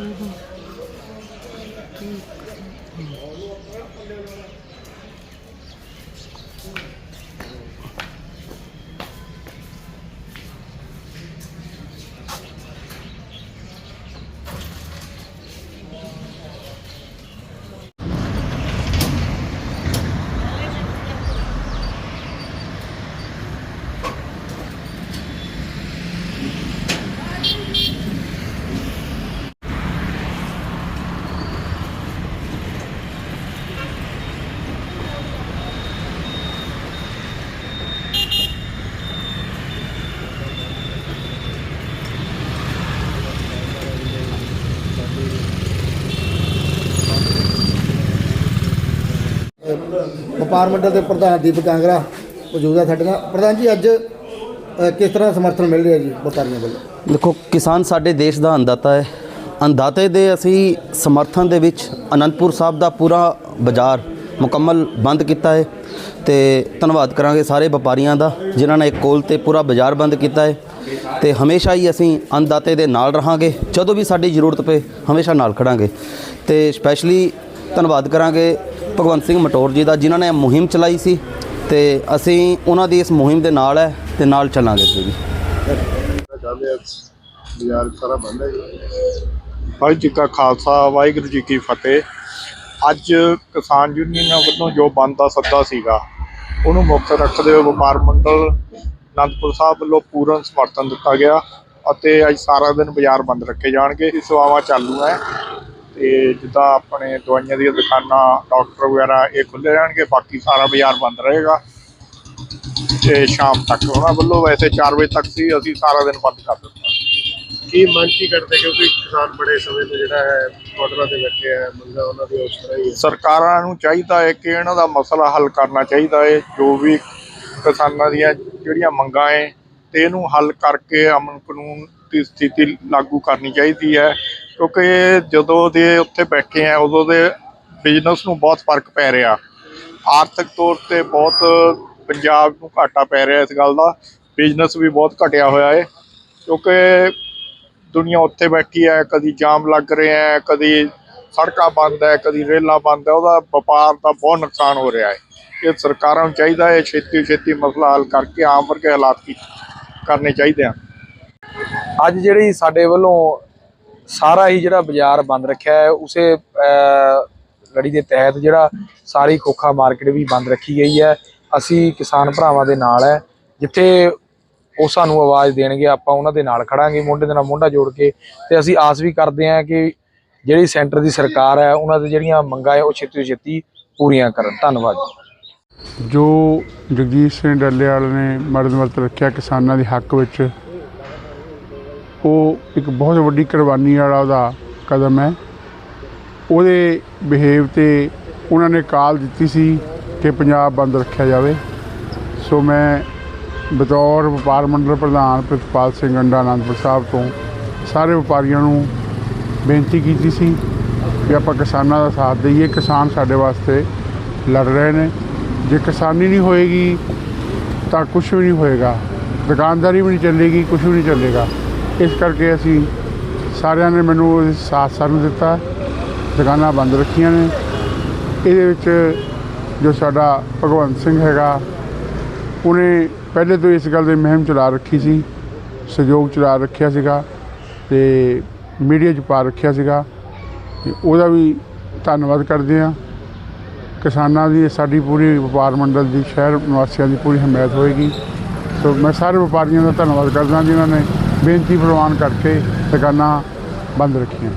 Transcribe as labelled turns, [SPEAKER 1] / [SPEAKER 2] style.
[SPEAKER 1] 嗯嗯嗯嗯。ਵਪਾਰ ਮੰਡਲ ਦੇ ਪ੍ਰਧਾਨ ਦੀਪਕ ਕਾਂਗਰਾ ਮੌਜੂਦ ਹੈ ਸਾਡੇ ਨਾਲ। ਪ੍ਰਧਾਨ ਜੀ ਅੱਜ ਅ, ਕਿਸ ਤਰ੍ਹਾਂ ਸਮਰਥਨ ਮਿਲ ਰਿਹਾ ਜੀ ਵਪਾਰੀਆਂ ਵੱਲੋਂ?
[SPEAKER 2] ਦੇਖੋ ਕਿਸਾਨ ਸਾਡੇ ਦੇਸ਼ ਦਾ ਅੰਦਾਤਾ ਹੈ। ਅੰਦਾਤੇ ਦੇ ਅਸੀਂ ਸਮਰਥਨ ਦੇ ਵਿੱਚ ਅਨੰਦਪੁਰ ਸਾਹਿਬ ਦਾ ਪੂਰਾ ਬਾਜ਼ਾਰ ਮੁਕੰਮਲ ਬੰਦ ਕੀਤਾ ਹੈ ਤੇ ਧੰਨਵਾਦ ਕਰਾਂਗੇ ਸਾਰੇ ਵਪਾਰੀਆਂ ਦਾ ਜਿਨ੍ਹਾਂ ਨੇ ਇੱਕ ਕੋਲ ਤੇ ਪੂਰਾ ਬਾਜ਼ਾਰ ਬੰਦ ਕੀਤਾ ਹੈ। ਤੇ ਹਮੇਸ਼ਾ ਹੀ ਅਸੀਂ ਅੰਦਾਤੇ ਦੇ ਨਾਲ ਰਹਾਂਗੇ। ਜਦੋਂ ਵੀ ਸਾਡੀ ਜ਼ਰੂਰਤ ਪਏ ਹਮੇਸ਼ਾ ਨਾਲ ਖੜਾਂਗੇ। ਤੇ ਸਪੈਸ਼ਲੀ ਧੰਨਵਾਦ ਕਰਾਂਗੇ ਭਗਵੰਤ ਸਿੰਘ ਮਟੋਰ ਜੀ ਦਾ, ਜਿਨ੍ਹਾਂ ਨੇ ਮੁਹਿੰਮ ਚਲਾਈ ਸੀ ਤੇ ਅਸੀਂ ਉਹਨਾਂ ਦੀ ਇਸ ਮੁਹਿੰਮ ਦੇ ਨਾਲ ਹੈ ਤੇ ਨਾਲ ਚੱਲਾਂਗੇ ਅੱਗੇ ਵੀ
[SPEAKER 3] ਬਾਜ਼ਾਰ ਸਾਰਾ ਬੰਦ ਹੈ ਵਾਹਿਗੁਰੂ ਜੀ ਕਾ ਖਾਲਸਾ, ਵਾਹਿਗੁਰੂ ਜੀ ਕੀ ਫਤਿਹ। ਅੱਜ ਕਿਸਾਨ ਯੂਨੀਅਨਾਂ ਵੱਲੋਂ ਜੋ ਬੰਦ ਦਾ ਸੱਦਾ ਸੀਗਾ, ਉਹਨੂੰ ਮੁੱਖ ਰੱਖਦੇ ਹੋਏ ਵਪਾਰ ਮੰਡਲ ਅਨੰਦਪੁਰ ਸਾਹਿਬ ਵੱਲੋਂ ਪੂਰਨ ਸਮਰਥਨ ਦਿੱਤਾ ਗਿਆ ਅਤੇ ਅੱਜ ਸਾਰਾ ਦਿਨ ਬਾਜ਼ਾਰ ਬੰਦ ਰੱਖੇ ਜਾਣਗੇ। ਇਹ ਸੇਵਾਵਾਂ ਚਾਲੂ ਹੈ। ਤੇ ਜਿੱਦਾਂ ਆਪਣੇ ਦਵਾਈਆਂ ਦੀਆਂ ਦੁਕਾਨਾਂ ਡਾਕਟਰ ਵਗੈਰਾ ਇਹ ਖੁੱਲੇ ਰਹਿਣਗੇ ਬਾਕੀ ਸਾਰਾ ਬਾਜ਼ਾਰ ਬੰਦ ਰਹੇਗਾ। ਤੇ ਸ਼ਾਮ ਤੱਕ ਉਹਨਾਂ ਵੱਲੋਂ ਵੈਸੇ 4 ਵਜੇ ਤੱਕ ਸੀ ਅਸੀਂ ਸਾਰਾ ਦਿਨ ਬੰਦ ਕਰ ਦਿੱਤਾ।
[SPEAKER 4] ਕੀ ਮੰਗ ਕੀ ਕਰਦੇ ਕਿਉਂਕਿ ਕਿਸਾਨ ਬੜੇ ਸਮੇਂ ਤੋਂ ਜਿਹੜਾ ਹੈ ਬਾਰਡਰਾਂ ਤੇ ਬੈਠੇ ਆ ਮੰਗਾ ਉਹਨਾਂ ਦੀ ਉਸ ਤਰ੍ਹਾਂ ਹੀ ਹੈ
[SPEAKER 3] ਸਰਕਾਰਾਂ ਨੂੰ ਚਾਹੀਦਾ ਹੈ ਕਿ ਇਹਨਾਂ ਦਾ ਮਸਲਾ ਹੱਲ ਕਰਨਾ ਚਾਹੀਦਾ ਹੈ ਜੋ ਵੀ ਕਿਸਾਨਾਂ ਦੀਆਂ ਜਿਹੜੀਆਂ ਮੰਗਾਂ ਹੈ ਤੇ ਇਹਨੂੰ ਹੱਲ ਕਰਕੇ ਅਮਨ ਕਾਨੂੰਨ ਦੀ ਸਥਿਤੀ ਲਾਗੂ ਕਰਨੀ ਚਾਹੀਦੀ ਹੈ। ਕਿਉਂਕਿ ਜਦੋਂ ਦੇ ਉੱਥੇ ਬੈਠੇ ਆ, ਉਦੋਂ ਦੇ ਬਿਜ਼ਨਸ ਨੂੰ ਬਹੁਤ ਫ਼ਰਕ ਪੈ ਰਿਹਾ। ਆਰਥਿਕ ਤੌਰ ਤੇ ਬਹੁਤ ਪੰਜਾਬ ਨੂੰ ਘਾਟਾ ਪੈ ਰਿਹਾ ਇਸ ਗੱਲ ਦਾ। ਬਿਜ਼ਨਸ ਵੀ ਬਹੁਤ ਘਟਿਆ ਹੋਇਆ ਹੈ ਕਿਉਂਕਿ ਦੁਨੀਆ ਉੱਥੇ ਬੈਠੀ ਹੈ, ਕਦੀ ਜਾਮ ਲੱਗ ਰਿਹਾ ਹੈ, ਕਦੀ ਸੜਕਾਂ ਬੰਦ ਹੈ, ਕਦੀ ਰੇਲਾਂ ਬੰਦ ਹੈ, ਉਹਦਾ ਵਪਾਰ ਦਾ ਬਹੁਤ ਨੁਕਸਾਨ ਹੋ ਰਿਹਾ ਹੈ। ਇਹ ਸਰਕਾਰਾਂ ਨੂੰ ਚਾਹੀਦਾ ਹੈ ਛੇਤੀ ਛੇਤੀ ਮਸਲਾ ਹੱਲ ਕਰਕੇ ਆਮ ਵਰਗੇ ਹਾਲਾਤ ਕੀ ਕਰਨੇ ਚਾਹੀਦੇ ਆ
[SPEAKER 5] ਅੱਜ ਜਿਹੜੀ ਸਾਡੇ ਵੱਲੋਂ ਸਾਰਾ ਹੀ ਜਿਹੜਾ ਬਾਜ਼ਾਰ ਬੰਦ ਰੱਖਿਆ ਹੈ, ਉਸੇ ਲੜੀ ਦੇ ਤਹਿਤ ਜਿਹੜਾ ਸਾਰੀ ਖੋਖਾ ਮਾਰਕੀਟ ਵੀ ਬੰਦ ਰੱਖੀ ਗਈ ਹੈ। ਅਸੀਂ ਕਿਸਾਨ ਭਰਾਵਾਂ ਦੇ ਨਾਲ ਹੈ। ਜਿੱਥੇ ਉਹ ਸਾਨੂੰ ਆਵਾਜ਼ ਦੇਣਗੇ, ਆਪਾਂ ਉਹਨਾਂ ਦੇ ਨਾਲ ਖੜਾਂਗੇ ਮੋਢੇ ਦੇ ਨਾਲ ਮੋਢਾ ਜੋੜ ਕੇ। ਤੇ ਅਸੀਂ ਆਸ ਵੀ ਕਰਦੇ ਹਾਂ ਕਿ ਜਿਹੜੀ ਸੈਂਟਰ ਦੀ ਸਰਕਾਰ ਹੈ, ਉਹਨਾਂ ਦੀ ਜਿਹੜੀਆਂ ਮੰਗਾਂ ਹੈ, ਉਹ ਛੇਤੀ ਤੋਂ ਛੇਤੀ ਪੂਰੀਆਂ ਕਰਨ। ਧੰਨਵਾਦ
[SPEAKER 6] ਜੋ। ਜਗਜੀਤ ਸਿੰਘ ਡੱਲੇਵਾਲ ਨੇ ਮਰਦ ਵਰਤ ਰੱਖਿਆ ਕਿਸਾਨਾਂ ਦੇ ਹੱਕ ਵਿੱਚ ਉਹ ਇੱਕ ਬਹੁਤ ਵੱਡੀ ਕੁਰਬਾਨੀ ਵਾਲਾ ਉਹਦਾ ਕਦਮ ਹੈ। ਉਹਦੇ ਬਿਹੇਵ ਤੇ ਉਹਨਾਂ ਨੇ ਕਾਲ ਦਿੱਤੀ ਸੀ ਕਿ ਪੰਜਾਬ ਬੰਦ ਰੱਖਿਆ ਜਾਵੇ। ਸੋ ਮੈਂ ਬਤੌਰ ਵਪਾਰ ਮੰਡਲ ਪ੍ਰਧਾਨ ਪ੍ਰਿਤਪਾਲ ਸਿੰਘ ਅੰਡਾ ਅਨੰਦਪੁਰ ਸਾਹਿਬ ਤੋਂ ਸਾਰੇ ਵਪਾਰੀਆਂ ਨੂੰ ਬੇਨਤੀ ਕੀਤੀ ਸੀ ਕਿ ਆਪਾਂ ਕਿਸਾਨਾਂ ਦਾ ਸਾਥ ਦਈਏ। ਕਿਸਾਨ ਸਾਡੇ ਵਾਸਤੇ ਲੜ ਰਹੇ ਨੇ। ਜੇ ਕਿਸਾਨੀ ਨਹੀਂ ਹੋਏਗੀ ਤਾਂ ਕੁਝ ਵੀ ਨਹੀਂ ਹੋਏਗਾ। ਦੁਕਾਨਦਾਰੀ ਵੀ ਨਹੀਂ ਚੱਲੇਗੀ ਕੁਝ ਵੀ ਨਹੀਂ ਚੱਲੇਗਾ। ਇਸ ਕਰਕੇ ਅਸੀਂ ਸਾਰਿਆਂ ਨੇ ਮੈਨੂੰ ਸਾਥ ਸਾਨੂੰ ਦਿੱਤਾ। ਦੁਕਾਨਾਂ ਬੰਦ ਰੱਖੀਆਂ ਨੇ। ਇਹਦੇ ਵਿੱਚ ਜੋ ਸਾਡਾ ਭਗਵੰਤ ਸਿੰਘ ਹੈਗਾ, ਉਹਨੇ ਪਹਿਲੇ ਤੋਂ ਇਸ ਗੱਲ ਦੀ ਮੁਹਿੰਮ ਚਲਾ ਰੱਖੀ ਸੀ, ਸਹਿਯੋਗ ਚਲਾ ਰੱਖਿਆ ਸੀਗਾ ਤੇ ਮੀਡੀਆ 'ਚ ਪਾ ਰੱਖਿਆ ਸੀਗਾ। ਉਹਦਾ ਵੀ ਧੰਨਵਾਦ ਕਰਦੇ ਹਾਂ। ਕਿਸਾਨਾਂ ਦੀ ਸਾਡੀ ਪੂਰੀ ਵਪਾਰ ਮੰਡਲ ਦੀ, ਸ਼ਹਿਰ ਨਿਵਾਸੀਆਂ ਦੀ ਪੂਰੀ ਹਮਾਇਤ ਹੋਏਗੀ। ਸੋ ਮੈਂ ਸਾਰੇ ਵਪਾਰੀਆਂ ਦਾ ਧੰਨਵਾਦ ਕਰਦਾ ਜਿਨ੍ਹਾਂ ਨੇ ਬੇਨਤੀ ਪ੍ਰਵਾਨ ਕਰਕੇ ਦੁਕਾਨਾਂ ਬੰਦ ਰੱਖੀਆਂ।